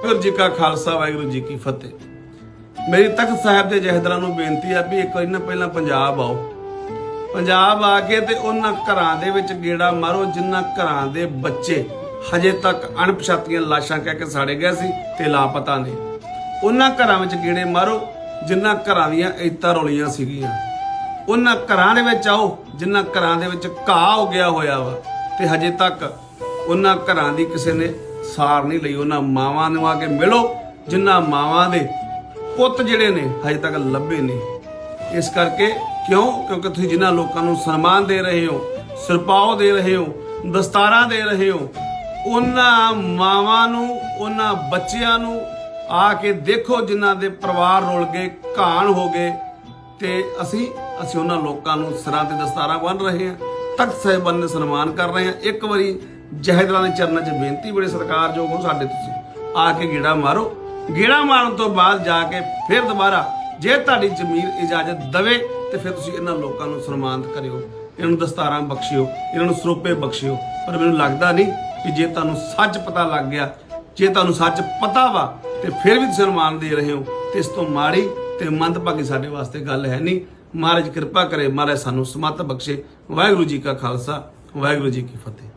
ਵਾਹਿਗੁਰੂ ਜੀ ਕਾ ਖਾਲਸਾ, ਵਾਹਿਗੁਰੂ ਜੀ ਕੀ ਫਤਿਹ। ਮੇਰੀ ਤਖਤ ਸਾਹਿਬ ਦੇ ਜਹਦਰਾਂ ਨੂੰ ਬੇਨਤੀ ਹੈ ਵੀ ਇੱਕ ਵਾਰੀ ਨਾ ਪਹਿਲਾਂ ਪੰਜਾਬ ਆਓ। ਪੰਜਾਬ ਆ ਕੇ ਤੇ ਉਹਨਾਂ ਘਰਾਂ ਦੇ ਵਿੱਚ ਗੇੜਾ ਮਾਰੋ ਜਿਨ੍ਹਾਂ ਘਰਾਂ ਦੇ ਬੱਚੇ ਹਜੇ ਤੱਕ ਅਣਪਛਾਤੀਆਂ ਲਾਸ਼ਾਂ ਕਹਿ ਕੇ ਸਾੜੇ ਗਏ ਸੀ ਤੇ ਲਾਪਤਾ ਨੇ। ਉਹਨਾਂ ਘਰਾਂ ਵਿੱਚ ਗੇੜੇ ਮਾਰੋ ਜਿਨ੍ਹਾਂ ਘਰਾਂ ਦੀਆਂ ਇੱਤਾਂ ਰੋਲੀਆਂ ਸੀਗੀਆਂ। ਉਹਨਾਂ ਘਰਾਂ ਦੇ ਵਿੱਚ ਆਓ ਜਿਨ੍ਹਾਂ ਘਰਾਂ ਦੇ ਵਿੱਚ ਘਾਹ ਹੋ ਗਿਆ ਹੋਇਆ ਵਾ, ਤੇ ਹਜੇ ਤੱਕ ਉਹਨਾਂ ਘਰਾਂ ਦੀ ਕਿਸੇ ਨੇ ਸਾਰ ਨਹੀਂ ਲਈ, ਉਹਨਾਂ ਮਾਵਾਂ ਨੂੰ ਆ ਕੇ ਮਿਲੋ ਜਿਨ੍ਹਾਂ ਮਾਵਾਂ ਦੇ ਪੁੱਤ ਜਿਹੜੇ ਨੇ, ਹਜੇ ਤੱਕ ਲੱਭੇ ਨੇ ਇਸ ਕਰਕੇ ਕਿਉਂ? ਕਿਉਂਕਿ ਤੁਸੀਂ ਜਿਨ੍ਹਾਂ ਲੋਕਾਂ ਨੂੰ ਸਨਮਾਨ ਦੇ ਰਹੇ ਹੋ, ਸਿਰਪਾਓ ਦੇ ਰਹੇ ਹੋ, ਦਸਤਾਰਾਂ ਦੇ ਰਹੇ ਹੋ, ਉਹਨਾਂ ਮਾਵਾਂ ਨੂੰ, ਉਹਨਾਂ ਬੱਚਿਆਂ ਨੂੰ ਆ ਕੇ ਦੇਖੋ ਜਿਨ੍ਹਾਂ ਦੇ ਪਰਿਵਾਰ ਰੁਲ ਗਏ, ਘਾਣ ਹੋ ਗਏ। ਤੇ ਅਸੀਂ ਅਸੀਂ ਉਹਨਾਂ ਲੋਕਾਂ ਨੂੰ ਸਿਰਾਂ ਤੇ ਦਸਤਾਰਾਂ ਬੰਨ ਰਹੇ ਹਾਂ, ਤਖਤ ਸਾਹਿਬਾਨ ਦੇ ਸਨਮਾਨ ਕਰ ਰਹੇ ਹਾਂ। ਇੱਕ ਵਾਰੀ ਜਹੇਦਰਾਂ ਦੇ ਚਰਨਾਂ 'ਚ ਬੇਨਤੀ ਬੜੇ ਸਤਿਕਾਰਯੋਗ ਹੋ ਸਾਡੇ ਤੁਸੀਂ। ਆ ਕੇ ਗੇੜਾ ਮਾਰੋ। ਗੇੜਾ ਮਾਰਨ ਤੋਂ ਬਾਅਦ ਜਾ ਕੇ ਫਿਰ ਦੁਬਾਰਾ ਜੇ ਤੁਹਾਡੀ ਜ਼ਮੀਰ ਇਜਾਜ਼ਤ ਦਵੇ, ਤੇ ਫਿਰ ਤੁਸੀਂ ਇਹਨਾਂ ਲੋਕਾਂ ਨੂੰ ਸਨਮਾਨਿਤ ਕਰਿਓ। ਇਹਨਾਂ ਨੂੰ ਦਸਤਾਰਾਂ ਬਖਸ਼ਿਓ, ਇਹਨਾਂ ਨੂੰ ਸਰੋਪੇ ਬਖਸ਼ਿਓ। ਪਰ ਮੈਨੂੰ ਲੱਗਦਾ ਨਹੀਂ ਕਿ ਜੇ ਤੁਹਾਨੂੰ ਸੱਚ ਪਤਾ ਲੱਗ ਗਿਆ, ਜੇ ਤੁਹਾਨੂੰ ਸੱਚ ਪਤਾ ਵਾ, ਤੇ ਫਿਰ ਵੀ ਤੁਸੀਂ ਸਨਮਾਨ ਦੇ ਰਹੇ ਹੋ, ਤੇ ਇਸ ਤੋਂ ਮਾੜੀ ਤੇ ਮੰਦਭਾਗੀ ਸਾਡੇ ਵਾਸਤੇ ਗੱਲ ਹੈ ਨਹੀਂ। ਮਹਾਰਾਜ ਕਿਰਪਾ ਕਰੇ, ਮਹਾਰਾਜ ਸਾਨੂੰ ਸਮਤ ਬਖਸ਼ੇ। ਵਾਹਿਗੁਰੂ ਜੀ ਕਾ ਖਾਲਸਾ, ਵਾਹਿਗੁਰੂ ਜੀ ਕੀ ਫਤਿਹ।